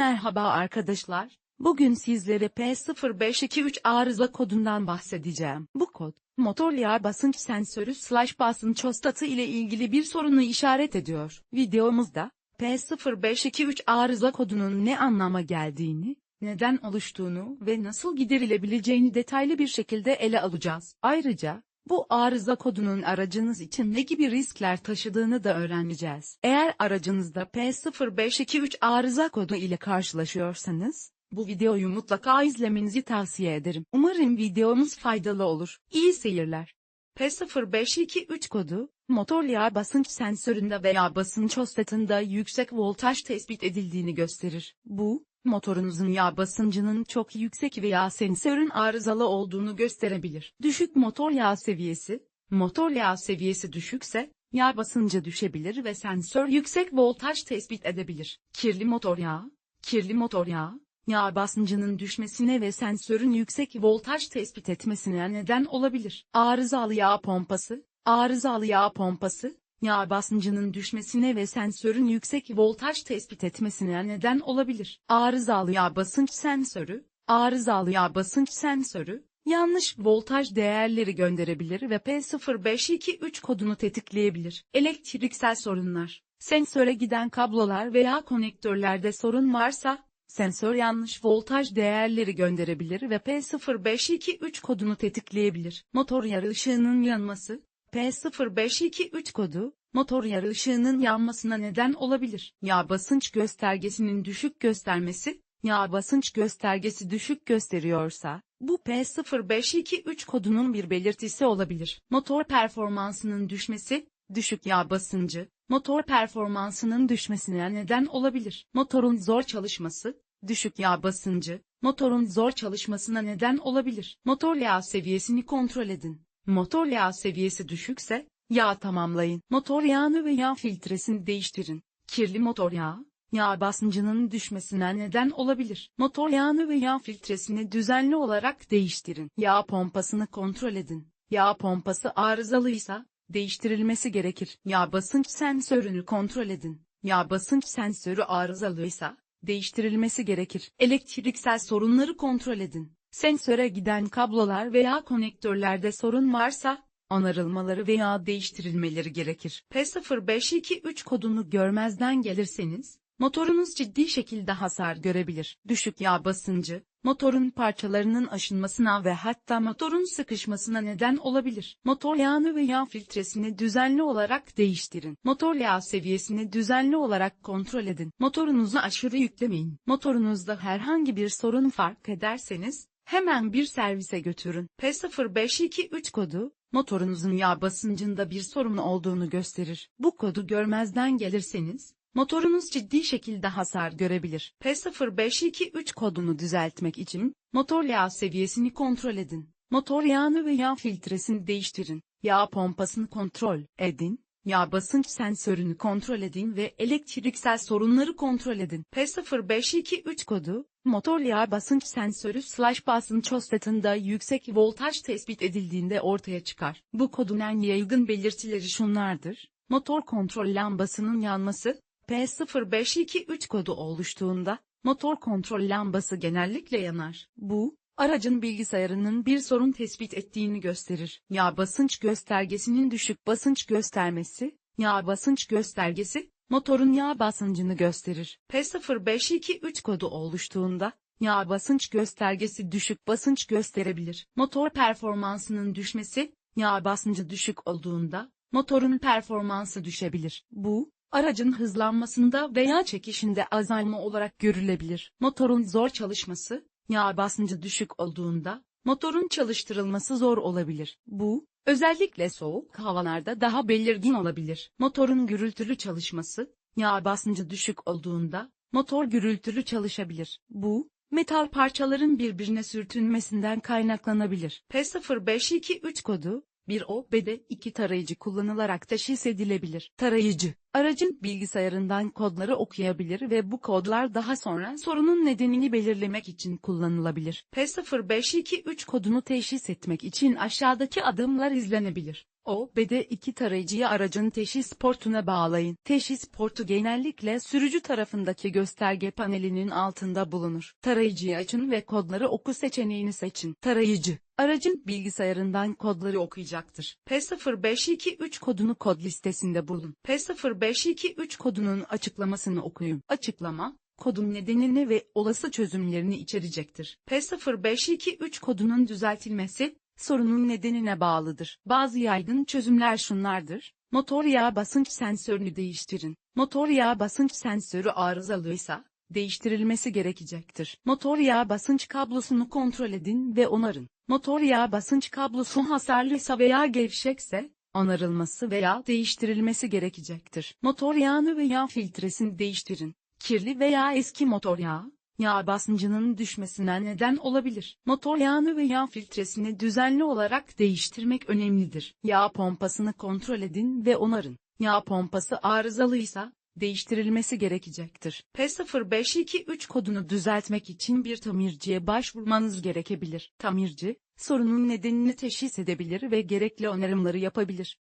Merhaba arkadaşlar. Bugün sizlere P0523 arıza kodundan bahsedeceğim. Bu kod, motor yağ basınç sensörü slash basınç ostatı ile ilgili bir sorunu işaret ediyor. Videomuzda, P0523 arıza kodunun ne anlama geldiğini, neden oluştuğunu ve nasıl giderilebileceğini detaylı bir şekilde ele alacağız. Ayrıca, bu arıza kodunun aracınız için ne gibi riskler taşıdığını da öğreneceğiz. Eğer aracınızda P0523 arıza kodu ile karşılaşıyorsanız, bu videoyu mutlaka izlemenizi tavsiye ederim. Umarım videomuz faydalı olur. İyi seyirler. P0523 kodu, motor yağ basınç sensöründe veya basınç ostatında yüksek voltaj tespit edildiğini gösterir. Bu, motorunuzun yağ basıncının çok yüksek veya sensörün arızalı olduğunu gösterebilir. Düşük motor yağ seviyesi, motor yağ seviyesi düşükse, yağ basıncı düşebilir ve sensör yüksek voltaj tespit edebilir. Kirli motor yağı, kirli motor yağı, yağ basıncının düşmesine ve sensörün yüksek voltaj tespit etmesine neden olabilir. Arızalı yağ pompası, arızalı yağ pompası, yağ basıncının düşmesine ve sensörün yüksek voltaj tespit etmesine neden olabilir. Arızalı yağ basınç sensörü, arızalı yağ basınç sensörü, yanlış voltaj değerleri gönderebilir ve P0523 kodunu tetikleyebilir. Elektriksel sorunlar, sensöre giden kablolar veya konektörlerde sorun varsa, sensör yanlış voltaj değerleri gönderebilir ve P0523 kodunu tetikleyebilir. Motor yarı ışığının yanması, P0523 kodu, motor yarı ışığının yanmasına neden olabilir. Yağ basınç göstergesinin düşük göstermesi, yağ basınç göstergesi düşük gösteriyorsa, bu P0523 kodunun bir belirtisi olabilir. Motor performansının düşmesi, düşük yağ basıncı, motor performansının düşmesine neden olabilir. Motorun zor çalışması, düşük yağ basıncı, motorun zor çalışmasına neden olabilir. Motor yağ seviyesini kontrol edin. Motor yağ seviyesi düşükse, yağ tamamlayın. Motor yağını ve yağ filtresini değiştirin. Kirli motor yağı, yağ basıncının düşmesine neden olabilir. Motor yağını ve yağ filtresini düzenli olarak değiştirin. Yağ pompasını kontrol edin. Yağ pompası arızalıysa, değiştirilmesi gerekir. Yağ basınç sensörünü kontrol edin. Yağ basınç sensörü arızalıysa, değiştirilmesi gerekir. Elektriksel sorunları kontrol edin. Sensöre giden kablolar veya konektörlerde sorun varsa, onarılmaları veya değiştirilmeleri gerekir. P0523 kodunu görmezden gelirseniz, motorunuz ciddi şekilde hasar görebilir. Düşük yağ basıncı, motorun parçalarının aşınmasına ve hatta motorun sıkışmasına neden olabilir. Motor yağını ve yağ filtresini düzenli olarak değiştirin. Motor yağ seviyesini düzenli olarak kontrol edin. Motorunuzu aşırı yüklemeyin. Motorunuzda herhangi bir sorun fark ederseniz, hemen bir servise götürün. P0523 kodu, motorunuzun yağ basıncında bir sorun olduğunu gösterir. Bu kodu görmezden gelirseniz, motorunuz ciddi şekilde hasar görebilir. P0523 kodunu düzeltmek için, motor yağ seviyesini kontrol edin. Motor yağını ve yağ filtresini değiştirin. Yağ pompasını kontrol edin. Yağ basınç sensörünü kontrol edin ve elektriksel sorunları kontrol edin. P0523 kodu, motor yağ basınç sensörü slash basınç ostatında yüksek voltaj tespit edildiğinde ortaya çıkar. Bu kodun en yaygın belirtileri şunlardır. Motor kontrol lambasının yanması, P0523 kodu oluştuğunda, motor kontrol lambası genellikle yanar. Bu, aracın bilgisayarının bir sorun tespit ettiğini gösterir. Yağ basınç göstergesinin düşük basınç göstermesi, yağ basınç göstergesi, motorun yağ basıncını gösterir. P0523 kodu oluştuğunda, yağ basınç göstergesi düşük basınç gösterebilir. Motor performansının düşmesi, yağ basıncı düşük olduğunda, motorun performansı düşebilir. Bu, aracın hızlanmasında veya çekişinde azalma olarak görülebilir. Motorun zor çalışması, yağ basıncı düşük olduğunda, motorun çalıştırılması zor olabilir. Bu, özellikle soğuk havalarda daha belirgin olabilir. Motorun gürültülü çalışması, yağ basıncı düşük olduğunda, motor gürültülü çalışabilir. Bu, metal parçaların birbirine sürtünmesinden kaynaklanabilir. P0523 kodu, bir OBD2 tarayıcı kullanılarak teşhis edilebilir. Tarayıcı, aracın bilgisayarından kodları okuyabilir ve bu kodlar daha sonra sorunun nedenini belirlemek için kullanılabilir. P0523 kodunu teşhis etmek için aşağıdaki adımlar izlenebilir. OBD2 tarayıcıyı aracın teşhis portuna bağlayın. Teşhis portu genellikle sürücü tarafındaki gösterge panelinin altında bulunur. Tarayıcıyı açın ve kodları oku seçeneğini seçin. Tarayıcı, aracın bilgisayarından kodları okuyacaktır. P0523 kodunu kod listesinde bulun. P0523 kodunun açıklamasını okuyun. Açıklama, kodun nedenini ve olası çözümlerini içerecektir. P0523 kodunun düzeltilmesi, sorunun nedenine bağlıdır. Bazı yaygın çözümler şunlardır. Motor yağ basınç sensörünü değiştirin. Motor yağ basınç sensörü arızalıysa, değiştirilmesi gerekecektir. Motor yağ basınç kablosunu kontrol edin ve onarın. Motor yağ basınç kablosu hasarlıysa veya gevşekse, onarılması veya değiştirilmesi gerekecektir. Motor yağını ve yağ filtresini değiştirin. Kirli veya eski motor yağı, yağ basıncının düşmesine neden olabilir. Motor yağını ve yağ filtresini düzenli olarak değiştirmek önemlidir. Yağ pompasını kontrol edin ve onarın. Yağ pompası arızalıysa, değiştirilmesi gerekecektir. P0523 kodunu düzeltmek için bir tamirciye başvurmanız gerekebilir. Tamirci, sorunun nedenini teşhis edebilir ve gerekli onarımları yapabilir.